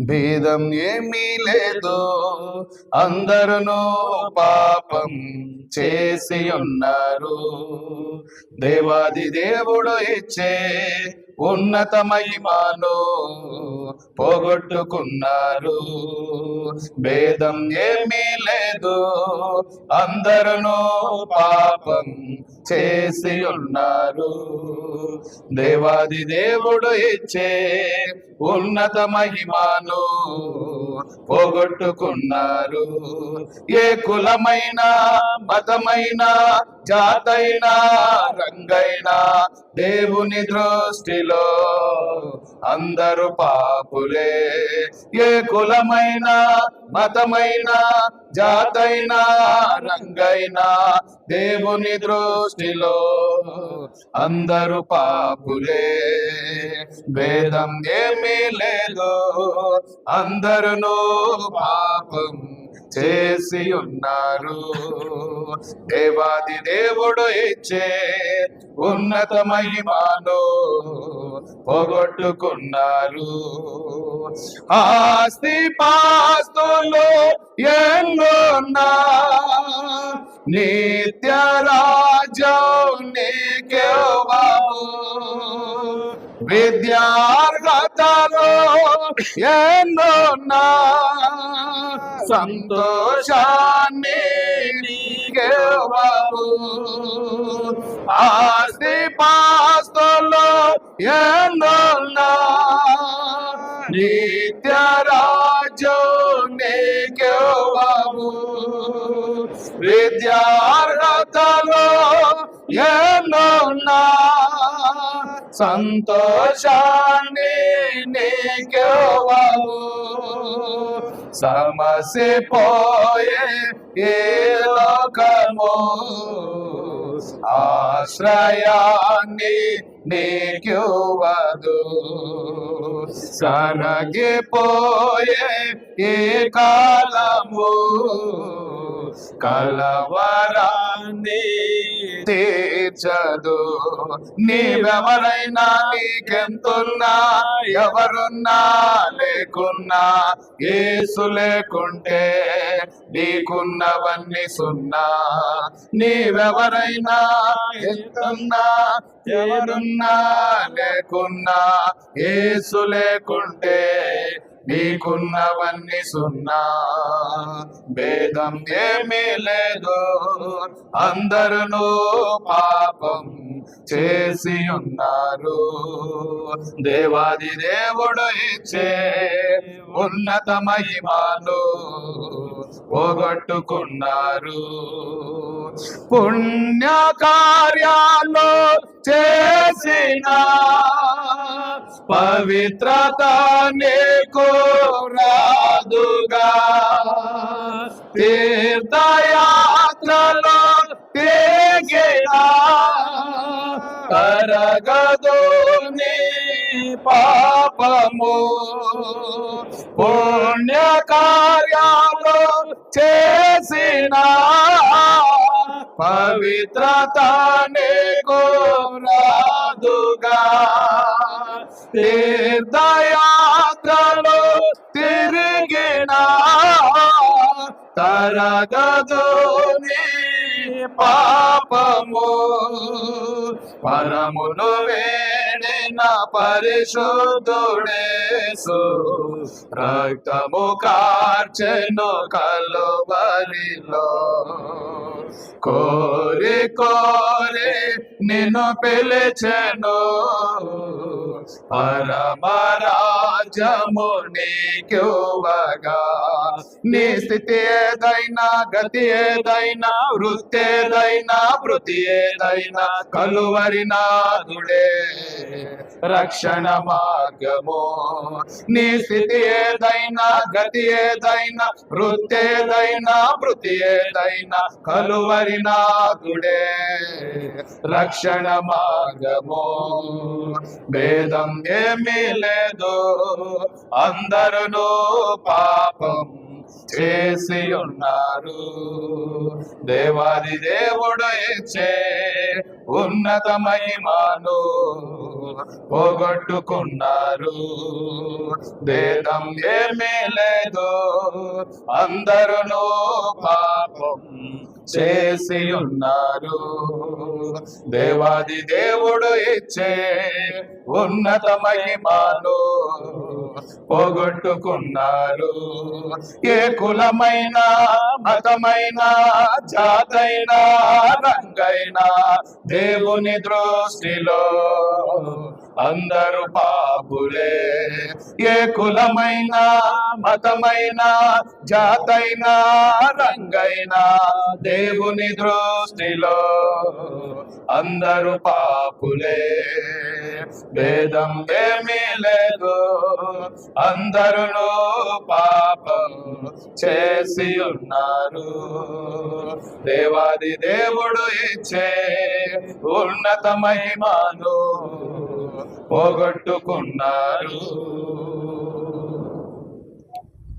భేదం ఏమీ లేదు. అందరును పాపం చేసి ఉన్నారు. దేవాది దేవుడు ఇచ్చే ఉన్నత మహిమను పోగొట్టుకున్నారు. భేదం ఏమీ లేదు. అందరూ పాపం చేసి ఉన్నారు. దేవాది దేవుడు ఇచ్చే ఉన్నత మహిమను పోగొట్టుకున్నారు. ఏ కులమైన మతమైన జాతైనా రంగైనా దేవుని దృష్టిలో అందరూ పాపులే. ఏ కులమైన మతమైన జాతైనా రంగైనా దేవుని దృష్టిలో అందరూ పాపులే. భేదం ఏమీ లేదు అందరును పాపం చేసి ఉన్నారు. దేవాది దేవుడు ఇచ్చే ఉన్నత మహిమను పోగొట్టుకున్నారు. ఆస్తి పాస్తులు ఎన్నున్నా నిత్య రాజా విద్యార్హతలో ఎన్నున్నా సంతోషాన్ని నీకెవ్వవు ఆస్తి పాస్తులు ఎన్నున్నా నిత్య రాజ్యం నీకెవ్వవు విద్యార్హతలో సంతోషాన్ని నీకెవ్వవు. సమసి పోయే ఏ లోకము. ఆశ్రయాన్ని నీకివ్వదు. సనగిపోయే ఈ కాలము. కలవరాన్ని తీర్చదు. నీవెవరైనా నీకెంతున్నా ఎవరున్నా లేకున్నా ఏసు లేకుంటే నీకున్నవన్నీ సున్నా. నీవెవరైనా ఎంతున్నా ఎవరున్నా లేకున్నా ఏసు లేకుంటే నీకున్నవన్నీ సున్నా. భేదం ఏమీ లేదు. అందరూ పాపం చేసి ఉన్నారు దేవాది దేవుడు ఇచ్చే ఉన్నత మహిమను పోగొట్టుకున్నారు. పుణ్య కార్యాలు చేసిన పవిత్రత నీకు రాదుగా. తీర్థయాత్రలో తిరిగిన కరగదు నీ పాపము. పుణ్య కార్యాలు చేసిన పవిత్రత నీకు రాదుగా. তে দয়া করো, তেরে গেনা। তারা গদনে পাপমো পরমুলো বেড়ে না পরিশোধেছো রক্তমো কার্চেন কালো বালিল করে করে, নিন পেলেছেন। పరమరాజము నీకువగా నీ స్థితి ఏదైనా గతి ఏదైనా వృత్తి ఏదైనా వృత్తి ఏదైనా కలువరి నాదుడే రక్షణ మార్గము. నీ స్థితి ఏదైనా గతి ఏదైనా వృత్తి ఏదైనా వృత్తి ఏదైనా కలువరి నాదుడే రక్షణ మార్గము. భేదం ఏమీ లేదు పాపం చేసి ఉన్నారు. దేవాది దేవుడు ఇచ్చే ఉన్నత మహిమాను పోగొట్టుకున్నారు. భేదం ఏమీ లేదు. అందరూ పాపం చేసి ఉన్నారు. దేవాది దేవుడు ఇచ్చే ఉన్నత మహిమాను పోగొట్టుకున్నారు. ఏ కులమైన మతమైన జాతైనా రంగైనా దేవుని దృష్టిలో అందరూ పాపులే. ఏ కులమైన మతమైన జాతైనా రంగైనా దేవుని దృష్టిలో అందరూ పాపులే. భేదం ఏమీ లేదు. అందరూ పాపం చేసి ఉన్నారు. దేవాది దేవుడు ఇచ్చే ఉన్నతమహిమాను పోగొట్టుకున్నారు.